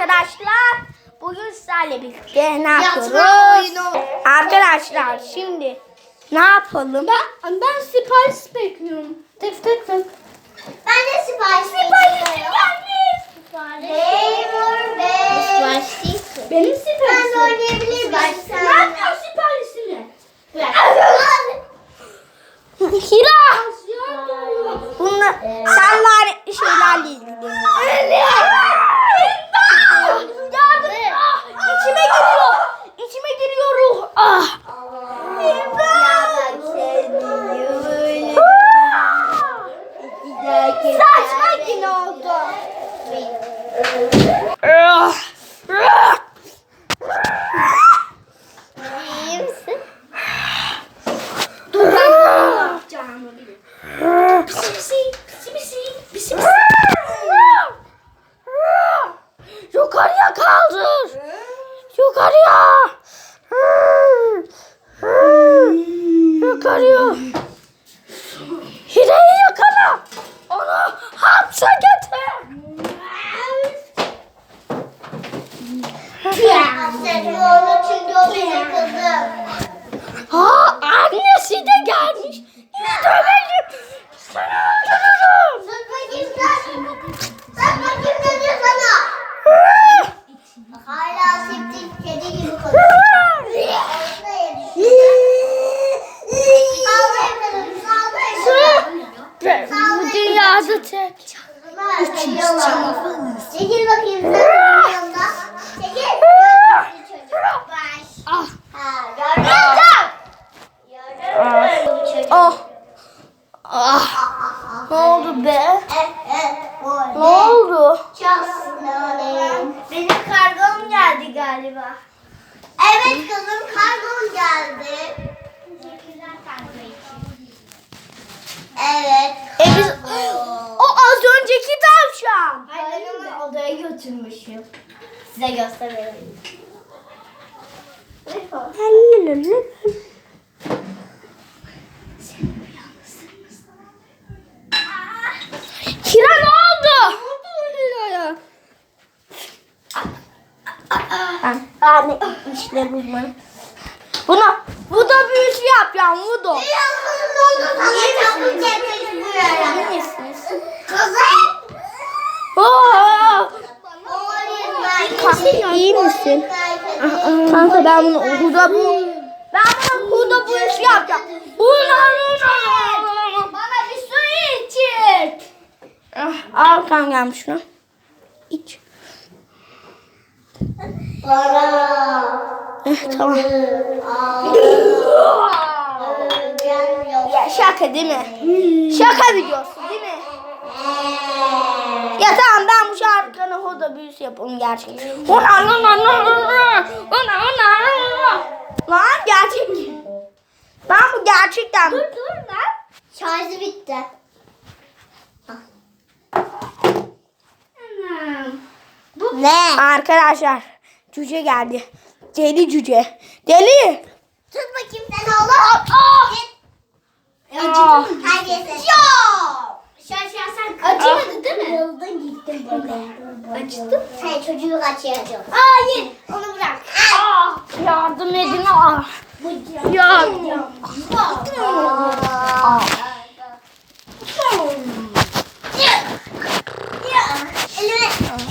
arkadaşlar. Bugün sizlerle birlikte ne yapıyoruz? Arkadaşlar şimdi ne yapalım? Ben, ben sipariş bekliyorum. Tık tık tık. Ben de sipariş bekliyorum. Memur Bey. Sipariş değil. Benim Ben siparişim. de oynayabilir miyim? Ne yapıyorsun siparişini? Hira. Bunlar sen lanetli şeylerle ilgileniyorsun. İçime giriyor. İçime giriyor ruh. Ah. Saçma yine oldu. Ah. Ah. İyi misin? Dur ben ne yapacağımı biliyorum. Pisi pisi pisi pisi pisi pisi. Yukarıya kaldır. Yukarıya. Yukarıya. Hireyi yakala. Onu hapse getir. Hasretli onu çünkü o benim kızım. Ha, dünyada tek. Çekil bakayım sen benim. Çekil. Gördün çocuk? Baş. Ah. Ha, gördün mü? Gördün mü çocuk? Oh. Ah. Ne oldu be? Ne oldu? Çok sinirliyim. Benim kargom geldi galiba. Evet kızım kargom geldi. Götürmüşüm. Size gösterelim. Kira ne oldu? Hira'ya. Ben, ben işler uzmanı. Buna, bu da büyüsü yapacağım, bu da. Niye bu yere? Neyesiniz? Kızım. Oo! Kanka iyi misin? Kanka ben bunu huda bu. Ben bunu huda bu işi yapacağım. Huna huna. Bana bir su içir. Ah, Al kankam şunu. İç. Eh, tamam. Ya şaka değil mi? Şaka videosu değil mi? Ya tamam ben bu huda büyüsü yapalım gerçek. Ona ona ona ona ona ona Lan gerçek. Ben bu gerçekten. Dur dur lan. Şarjı bitti. Ne? Arkadaşlar cüce geldi. Deli cüce. Deli. Tut bakayım sen oğlum. Aa. Terbiyesiz. Yok. Şarj sen Acımadı değil mi? Acıdı. Sen çocuğu kaçıracağım. Hayır. Onu bırak. Ah, yardım edin. Ah. Ya. Aa.